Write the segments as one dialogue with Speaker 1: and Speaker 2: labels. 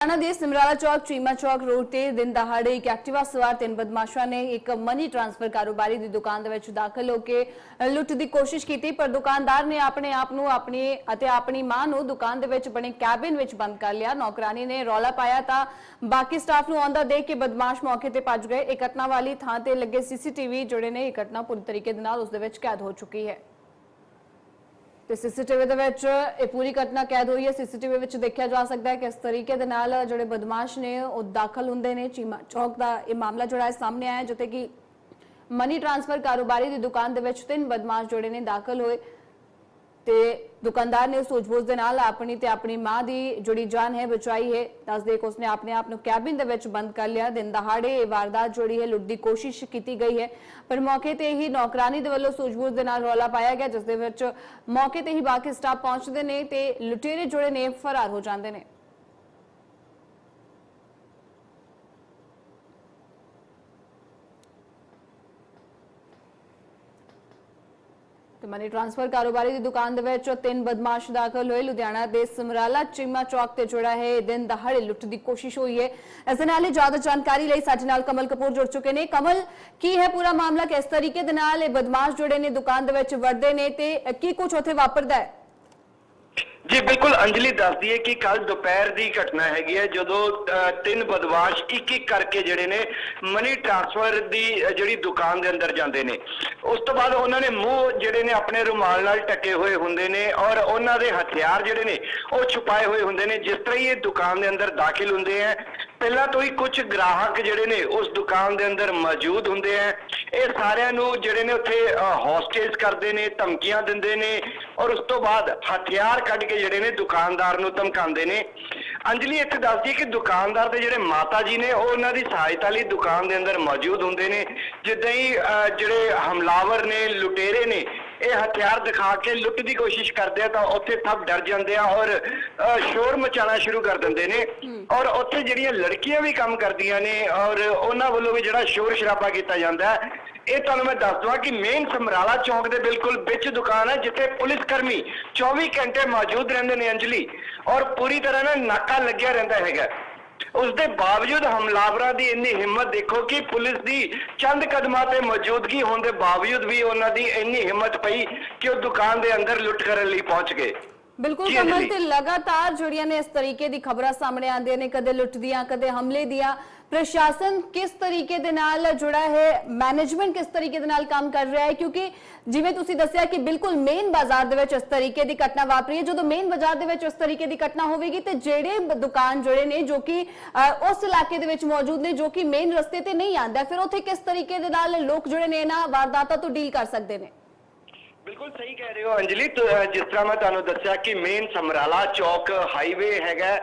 Speaker 1: ਹਰਿਆਣਾ ਦੇ ਸਮਰਾਲਾ ਚੌਕ, ਚੀਮਾ ਚੌਕ ਰੋਡ ਤੇ ਦਿਨ ਦਹਾੜੇ ਇੱਕ ਐਕਟਿਵਾ ਸਵਾਰ ਤਿੰਨ ਬਦਮਾਸ਼ਾਂ ਨੇ ਇੱਕ ਮਨੀ ਟ੍ਰਾਂਸਫਰ ਕਾਰੋਬਾਰੀ ਦੀ ਦੁਕਾਨ ਦੇ ਵਿੱਚ ਦਾਖਲ ਹੋ ਕੇ ਲੁੱਟ ਦੀ ਕੋਸ਼ਿਸ਼ ਕੀਤੀ, ਪਰ ਦੁਕਾਨਦਾਰ ਨੇ ਆਪਣੇ ਆਪ ਨੂੰ ਆਪਣੀ ਅਤੇ ਆਪਣੀ ਮਾਂ ਨੂੰ ਦੁਕਾਨ ਦੇ ਵਿੱਚ ਬਣੇ ਕੈਬਿਨ ਵਿੱਚ ਬੰਦ ਕਰ ਲਿਆ। ਨੌਕਰਾਨੀ ਨੇ ਰੌਲਾ ਪਾਇਆ ਤਾਂ ਬਾਕੀ ਸਟਾਫ ਨੂੰ ਆਉਂਦਾ ਦੇਖ ਕੇ ਬਦਮਾਸ਼ ਮੌਕੇ ਤੇ ਭੱਜ ਗਏ। ਇਹ ਘਟਨਾ ਵਾਲੀ ਥਾਂ ਤੇ ਲੱਗੇ ਸੀਸੀਟੀਵੀ ਜਿਹੜੇ ਨੇ, ਇਹ ਘਟਨਾ ਪੂਰੀ ਤਰੀਕੇ ਦੇ ਨਾਲ ਉਸ ਦੇ ਵਿੱਚ ਕੈਦ ਹੋ ਚੁੱਕੀ ਹੈ। ਤੇ ਸੀਸੀਟੀਵੀ ਦੇ ਵਿੱਚ ਇਹ ਪੂਰੀ ਘਟਨਾ ਕੈਦ ਹੋਈ ਹੈ। ਸੀਸੀਟੀਵੀ ਵਿੱਚ ਦੇਖਿਆ ਜਾ ਸਕਦਾ ਹੈ ਕਿ ਇਸ ਤਰੀਕੇ ਦੇ ਨਾਲ ਜਿਹੜੇ ਬਦਮਾਸ਼ ਨੇ, ਉਹ ਦਾਖਲ ਹੁੰਦੇ ਨੇ। ਚੀਮਾ ਚੌਕ ਦਾ ਇਹ ਮਾਮਲਾ ਜਿਹੜਾ ਹੈ ਸਾਹਮਣੇ ਆਇਆ ਜਿੱਥੇ ਕਿ ਮਨੀ ਟ੍ਰਾਂਸਫਰ ਕਾਰੋਬਾਰੀ ਦੀ ਦੁਕਾਨ ਦੇ ਵਿੱਚ ਤਿੰਨ ਬਦਮਾਸ਼ ਜਿਹੜੇ ਨੇ ਦਾਖਲ ਹੋਏ। ਤੇ ਦੁਕਾਨਦਾਰ ਨੇ ਸੂਝ-ਬੂਝ ਦੇ ਨਾਲ ਆਪਣੀ ਤੇ ਆਪਣੀ ਮਾਂ ਦੀ ਜਿਹੜੀ ਜਾਨ ਹੈ ਬਚਾਈ ਹੈ। ਦੱਸਦੇ ਕਿ ਉਸਨੇ ਆਪਣੇ ਆਪ ਨੂੰ ਕੈਬਿਨ ਦੇ ਵਿੱਚ ਬੰਦ ਕਰ ਲਿਆ। ਦਿਨ ਦਹਾੜੇ ਇਹ ਵਾਰਦਾਤ ਜਿਹੜੀ ਹੈ ਲੁੱਟ ਦੀ ਕੋਸ਼ਿਸ਼ ਕੀਤੀ ਗਈ ਹੈ। ਪਰ ਮੌਕੇ ਤੇ ਹੀ ਨੌਕਰਾਨੀ ਦੇ ਵੱਲੋਂ ਸੂਝਬੂਝ ਦੇ ਨਾਲ ਰੌਲਾ ਪਾਇਆ ਗਿਆ, ਜਿਸ ਦੇ ਵਿੱਚ ਮੌਕੇ ਤੇ ਹੀ ਬਾਕੀ ਸਟਾਫ ਪਹੁੰਚਦੇ ਨੇ ਤੇ ਲੁਟੇਰੇ ਜਿਹੜੇ ਨੇ, ਫਰਾਰ ਹੋ ਜਾਂਦੇ ਨੇ। ਤੇ ਮਨੀ ਟ੍ਰਾਂਸਫਰ ਕਾਰੋਬਾਰੀ ਦੀ ਦੁਕਾਨ ਦੇ ਵਿੱਚ ਤਿੰਨ ਬਦਮਾਸ਼ ਦਾਖਲ ਹੋਏ। ਲੁਧਿਆਣਾ ਦੇ ਸਮਰਾਲਾ ਚੀਮਾ ਚੌਕ ਤੇ ਜੁੜਾ ਹੈ। ਇਹ ਦਿਨ ਦਹਾੜੇ ਲੁੱਟ ਦੀ ਕੋਸ਼ਿਸ਼ ਹੋਈ ਹੈ। ਇਸ ਦੇ ਨਾਲ ਹੀ ਜ਼ਿਆਦਾ ਜਾਣਕਾਰੀ ਲਈ ਸਾਡੇ ਨਾਲ ਕਮਲ ਕਪੂਰ ਜੁੜ ਚੁੱਕੇ ਨੇ। ਕਮਲ, ਕੀ ਹੈ ਪੂਰਾ ਮਾਮਲਾ? ਕਿਸ ਤਰੀਕੇ ਦੇ ਨਾਲ ਇਹ ਬਦਮਾਸ਼ ਜੁੜੇ ਨੇ? ਦੁਕਾਨ ਦੇ ਵਿੱਚ ਵੜਦੇ ਨੇ ਤੇ ਕੀ ਕੁਝ ਉੱਥੇ ਵਾਪਰਦਾ ਹੈ?
Speaker 2: ਜੀ, ਬਿਲਕੁਲ ਅੰਜਲੀ ਦੱਸਦੀ ਹੈ ਕਿ ਕੱਲ ਦੁਪਹਿਰ ਦੀ ਘਟਨਾ ਹੈਗੀ ਹੈ, ਜਦੋਂ ਤਿੰਨ ਬਦਮਾਸ਼ ਇੱਕ ਇੱਕ ਕਰਕੇ ਜਿਹੜੇ ਨੇ ਮਨੀ ਟ੍ਰਾਂਸਫਰ ਦੀ ਜਿਹੜੀ ਦੁਕਾਨ ਦੇ ਅੰਦਰ ਜਾਂਦੇ ਨੇ। ਉਸ ਤੋਂ ਬਾਅਦ ਉਹਨਾਂ ਨੇ ਮੂੰਹ ਜਿਹੜੇ ਨੇ ਆਪਣੇ ਰੁਮਾਲ ਨਾਲ ਟਕੇ ਹੋਏ ਹੁੰਦੇ ਨੇ ਔਰ ਉਹਨਾਂ ਦੇ ਹਥਿਆਰ ਜਿਹੜੇ ਨੇ ਉਹ ਛੁਪਾਏ ਹੋਏ ਹੁੰਦੇ ਨੇ। ਜਿਸ ਤਰ੍ਹਾਂ ਹੀ ਇਹ ਦੁਕਾਨ ਦੇ ਅੰਦਰ ਦਾਖਲ ਹੁੰਦੇ ਆ ਪਹਿਲਾਂ ਤੋਂ ਹੀ ਕੁਝ ਗ੍ਰਾਹਕ ਜਿਹੜੇ ਨੇ ਉਸ ਦੁਕਾਨ ਦੇ ਅੰਦਰ ਮੌਜੂਦ ਹੁੰਦੇ ਆ ਇਹ ਸਾਰਿਆਂ ਨੂੰ ਜਿਹੜੇ ਨੇ ਉੱਥੇ ਹੌਸਟੇਜ ਕਰਦੇ ਨੇ, ਧਮਕੀਆਂ ਦਿੰਦੇ ਨੇ ਔਰ ਉਸ ਤੋਂ ਬਾਅਦ ਹਥਿਆਰ ਕੱਢ ਕੇ ਜਿਹੜੇ ਨੇ ਦੁਕਾਨਦਾਰ ਨੂੰ ਧਮਕਾਉਂਦੇ ਨੇ। ਅੰਜਲੀ ਇੱਥੇ ਦੱਸਦੀ ਹੈ ਕਿ ਦੁਕਾਨਦਾਰ ਦੇ ਜਿਹੜੇ ਮਾਤਾ ਜੀ ਨੇ ਉਹ ਉਹਨਾਂ ਦੀ ਸਹਾਇਤਾ ਲਈ ਦੁਕਾਨ ਦੇ ਅੰਦਰ ਮੌਜੂਦ ਹੁੰਦੇ ਨੇ। ਜਿੱਦਾਂ ਹੀ ਜਿਹੜੇ ਹਮਲਾਵਰ ਨੇ ਲੁਟੇਰੇ ਨੇ ਇਹ ਹਥਿਆਰ ਦਿਖਾ ਕੇ ਲੁੱਟ ਦੀ ਕੋਸ਼ਿਸ਼ ਕਰਦੇ ਆ ਤਾਂ ਉੱਥੇ ਸਭ ਡਰ ਜਾਂਦੇ ਆ ਔਰ ਸ਼ੋਰ ਮਚਾਉਣਾ ਸ਼ੁਰੂ ਕਰ ਦਿੰਦੇ ਨੇ। ਔਰ ਉੱਥੇ ਜਿਹੜੀਆਂ ਲੜਕੀਆਂ ਵੀ ਕੰਮ ਕਰਦੀਆਂ ਨੇ ਔਰ ਉਹਨਾਂ ਵੱਲੋਂ ਵੀ ਜਿਹੜਾ ਸ਼ੋਰ ਸ਼ਰਾਬਾ ਕੀਤਾ ਜਾਂਦਾ ਹੈ ਇਹ ਤੁਹਾਨੂੰ ਮੈਂ ਦੱਸ ਦਵਾਂ ਕਿ ਮੇਨ ਸਮਰਾਲਾ ਚੌਂਕ ਦੇ ਬਿਲਕੁਲ ਵਿੱਚ ਦੁਕਾਨ ਹੈ, ਜਿੱਥੇ ਪੁਲਿਸ ਕਰਮੀ 24 ਘੰਟੇ ਮੌਜੂਦ ਰਹਿੰਦੇ ਨੇ ਅੰਜਲੀ ਔਰ ਪੂਰੀ ਤਰ੍ਹਾਂ ਨਾਲ ਨਾਕਾ ਲੱਗਿਆ ਰਹਿੰਦਾ ਹੈਗਾ। ਉਸ ਦੇ ਬਾਵਜੂਦ ਹਮਲਾਵਰਾਂ ਦੀ ਇੰਨੀ ਹਿੰਮਤ ਦੇਖੋ ਕਿ ਪੁਲਿਸ ਦੀ ਚੰਦ ਕਦਮਾਂ ਤੇ ਮੌਜੂਦਗੀ ਹੋਣ ਦੇ ਬਾਵਜੂਦ ਵੀ ਉਹਨਾਂ ਦੀ ਇੰਨੀ ਹਿੰਮਤ ਪਈ ਕਿ ਉਹ ਦੁਕਾਨ ਦੇ ਅੰਦਰ ਲੁੱਟ ਕਰਨ ਲਈ ਪਹੁੰਚ ਗਏ।
Speaker 1: ਬਿਲਕੁਲ ਕਮਲ। ਤੇ ਲਗਾਤਾਰ ਜਿਹੜੀਆਂ ਨੇ ਇਸ ਤਰੀਕੇ ਦੀ ਖਬਰਾਂ ਸਾਹਮਣੇ ਆਉਂਦੀਆਂ ਨੇ ਕਦੇ ਲੁੱਟ ਦੀਆਂ ਕਦੇ ਹਮਲੇ ਦੀਆਂ। ਪ੍ਰਸ਼ਾਸਨ ਕਿਸ ਤਰੀਕੇ ਦੇ ਨਾਲ ਜੁੜਾ ਹੈ ਮੈਨੇਜਮੈਂਟ ਕਿਸ ਤਰੀਕੇ ਦੇ ਨਾਲ ਕੰਮ ਕਰ ਰਿਹਾ ਹੈ? ਕਿਉਂਕਿ ਜਿਵੇਂ ਤੁਸੀਂ ਦੱਸਿਆ ਕਿ ਬਿਲਕੁਲ ਮੇਨ ਬਾਜ਼ਾਰ ਦੇ ਵਿੱਚ ਇਸ ਤਰੀਕੇ ਦੀ ਘਟਨਾ ਵਾਪਰੀ ਹੈ। ਜਦੋਂ ਮੇਨ ਬਾਜ਼ਾਰ ਦੇ ਵਿੱਚ ਇਸ ਤਰੀਕੇ ਦੀ ਘਟਨਾ ਹੋਵੇਗੀ ਤੇ ਜਿਹੜੇ ਦੁਕਾਨ ਜਿਹੜੇ ਨੇ ਜੋ ਕਿ ਉਸ ਇਲਾਕੇ ਦੇ ਵਿੱਚ ਮੌਜੂਦ ਨੇ ਜੋ ਕਿ ਮੇਨ ਰਸਤੇ ਤੇ ਨਹੀਂ ਆਂਦਾ ਫਿਰ ਉੱਥੇ ਕਿਸ ਤਰੀਕੇ ਦੇ ਨਾਲ ਲੋਕ ਜਿਹੜੇ ਨੇ ਇਹਨਾਂ ਵਾਰਦਾਤਾਂ ਤੋਂ ਡੀਲ ਕਰ ਸਕਦੇ ਨੇ?
Speaker 2: ਬਿਲਕੁਲ ਸਹੀ ਕਹਿ ਰਹੇ ਹੋ ਅੰਜਲੀ। ਜਿਸ ਤਰ੍ਹਾਂ ਮੈਂ ਤੁਹਾਨੂੰ ਦੱਸਿਆ ਕਿ ਮੇਨ ਸਮਰਾਲਾ ਚੌਕ ਹਾਈਵੇ ਹੈਗਾ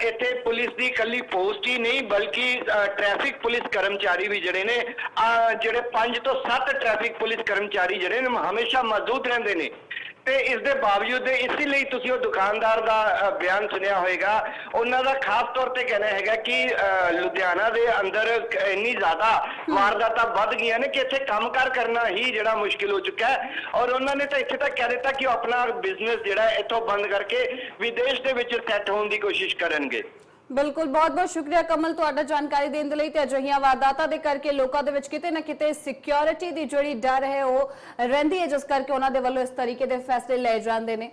Speaker 2: ਇੱਥੇ ਪੁਲਿਸ ਦੀ ਕੱਲੀ ਪੋਸਟ ਹੀ ਨਹੀਂ, ਬਲਕਿ ਟ੍ਰੈਫਿਕ ਪੁਲਿਸ ਕਰਮਚਾਰੀ ਵੀ ਜਿਹੜੇ ਨੇ, ਅਹ, ਜਿਹੜੇ 5 ਤੋਂ 7 ਟ੍ਰੈਫਿਕ ਪੁਲਿਸ ਕਰਮਚਾਰੀ ਜਿਹੜੇ ਨੇ ਹਮੇਸ਼ਾ ਮੌਜੂਦ ਰਹਿੰਦੇ ਨੇ। ਤੇ ਇਸ ਦੇ ਬਾਵਜੂਦ ਇਸੇ ਲਈ ਤੁਸੀਂ ਉਹ ਦੁਕਾਨਦਾਰ ਦਾ ਬਿਆਨ ਸੁਣਿਆ ਹੋਵੇਗਾ ਉਹਨਾਂ ਦਾ ਖਾਸ ਤੌਰ ਤੇ ਕਹਿਣਾ ਹੈਗਾ ਕਿ ਅਹ, ਲੁਧਿਆਣਾ ਦੇ ਅੰਦਰ ਇੰਨੀ ਜ਼ਿਆਦਾ ਵਾਰਦਾਤਾਂ ਵੱਧ ਗਈਆਂ ਨੇ ਕਿ ਇੱਥੇ ਕੰਮਕਾਰ ਕਰਨਾ ਹੀ ਜਿਹੜਾ ਮੁਸ਼ਕਿਲ ਹੋ ਚੁੱਕਾ ਹੈ। ਔਰ ਉਹਨਾਂ ਨੇ ਤਾਂ ਇੱਥੇ ਤੱਕ ਕਹਿ ਦਿੱਤਾ ਕਿ ਉਹ ਆਪਣਾ ਬਿਜ਼ਨਸ ਜਿਹੜਾ ਇੱਥੋਂ ਬੰਦ ਕਰਕੇ ਵਿਦੇਸ਼ ਦੇ ਵਿੱਚ ਸੈੱਟ ਹੋਣ ਦੀ ਕੋਸ਼ਿਸ਼ ਕਰਨਗੇ।
Speaker 1: ਬਿਲਕੁਲ, ਬਹੁਤ ਬਹੁਤ ਸ਼ੁਕਰੀਆ ਕਮਲ ਤੁਹਾਡਾ ਜਾਣਕਾਰੀ ਦੇਣ ਦੇ ਲਈ ਤੇ ਅਜਿਹੀਆਂ ਵਾਰਦਾਤਾਂ ਦੇ ਕਰਕੇ ਲੋਕਾਂ ਦੇ ਵਿੱਚ ਕਿਤੇ ਨਾ ਕਿਤੇ ਸਿਕਿਉਰਿਟੀ ਦੀ ਜਿਹੜੀ ਡਰ ਹੈ ਉਹ ਰਹਿੰਦੀ ਹੈ, ਜਿਸ ਕਰਕੇ ਉਹਨਾਂ ਦੇ ਵੱਲੋਂ ਇਸ ਤਰੀਕੇ ਦੇ ਫੈਸਲੇ ਲਏ ਜਾਂਦੇ ਨੇ।